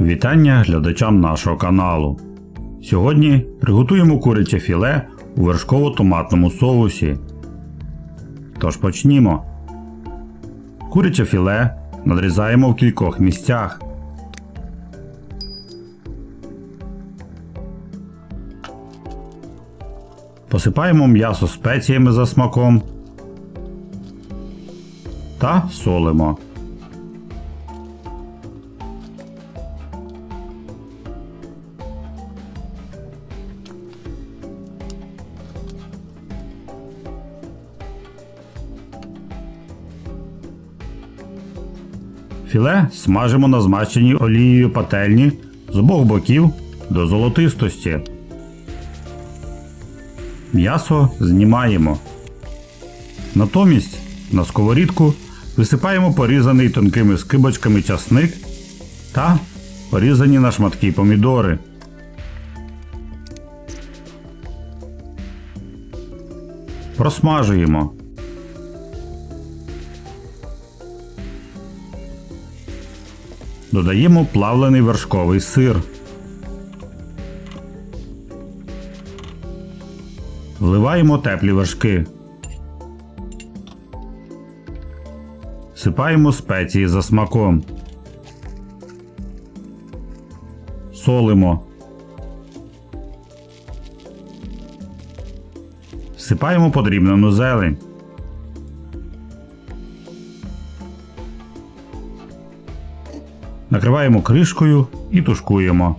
Вітання глядачам нашого каналу. Сьогодні приготуємо куряче філе у вершково-томатному соусі. Тож почнімо. Куряче філе надрізаємо в кількох місцях. Посипаємо м'ясо спеціями за смаком та солимо. Філе смажимо на змащеній олією пательні з обох боків до золотистості. М'ясо знімаємо. Натомість на сковорідку висипаємо порізаний тонкими скибочками часник та порізані на шматки помідори. Просмажуємо. Додаємо плавлений вершковий сир. Вливаємо теплі вершки. Сипаємо спеції за смаком. Солимо. Всипаємо подрібнену зелень. Накриваємо кришкою і тушкуємо.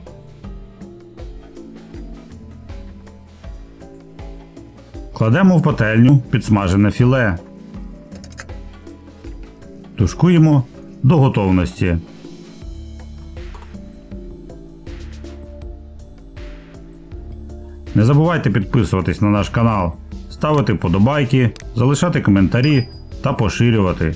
Кладемо в пательню підсмажене філе. Тушкуємо до готовності. Не забувайте підписуватись на наш канал, ставити вподобайки, залишати коментарі та поширювати.